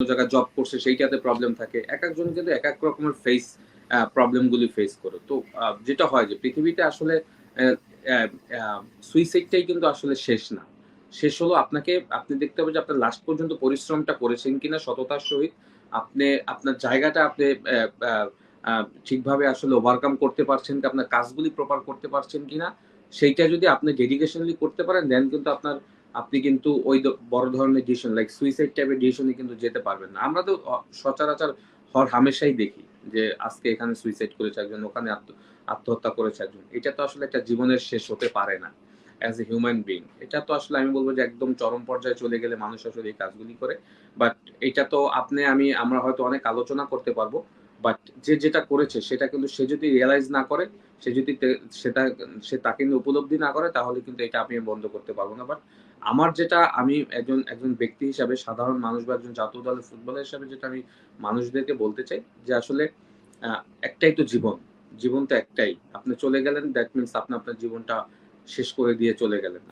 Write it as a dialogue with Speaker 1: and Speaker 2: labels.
Speaker 1: জায়গায় জব করছে, সেইটাতে প্রবলেম থাকে। এক একজন কিন্তু এক এক রকমের ফেস প্রবলেমগুলি ফেস করে। তো যেটা হয় যে পৃথিবীতে আসলে সুইসাইডটাই কিন্তু আসলে শেষ না। শেষ হলো আপনাকে, আপনি দেখতে হবে যে আপনার লাস্ট পর্যন্ত পরিশ্রমটা করেছেন কিনা সততার সহিত। আপনি, আপনার জায়গাটা আপনি ঠিকভাবে আসলে ওভারকাম করতে পারছেন কি আপনার কাজগুলি প্রপার করতে পারছেন কিনা, সেইটা যদি আপনি ডেডিকেশনলি করতে পারেন দেন কিন্তু আপনার আপনি কিন্তু ওই বড় ধরনের ডিসিশন লাইক সুইসাইড টাইপের ডিসিশনে কিন্তু যেতে পারবেন না। আমরা তো সচরাচর হর হামেশাই দেখি যে আজকে এখানে সুইসাইড করেছে একজন, ওখানে আত্ম- আত্মহত্যা করেছে একজন। এটা তো আসলে একটা জীবনের শেষ হতে পারে না অ্যাজ এ হিউম্যান বিং এটা তো আসলে আমি বলব যে একদম চরম পর্যায়ে চলে গেলে মানুষ আসলে এই কাজগুলি করে। বাট এটা তো আপনি, আমি, আমরা হয়তো অনেক আলোচনা করতে পারব। বাট যে যেটা করেছে, সেটা কিন্তু সে যদি রিয়েলাইজ না করে সে যদি সেটা, সে তাকে উপলব্ধি না করে, তাহলে কিন্তু এটা আমি বন্ধ করতে পারব না। বাট আমার যেটা, আমি একজন একজন ব্যক্তি হিসাবে, সাধারণ মানুষ বা একজন জাতীয় দলের ফুটবলার হিসাবে যেটা আমি মানুষদেরকে বলতে চাই, যে আসলে একটাই তো জীবন। জীবন তো একটাই। আপনি চলে গেলেন দ্যাট মিনস আপনি আপনার জীবনটা শেষ করে দিয়ে চলে গেলেন।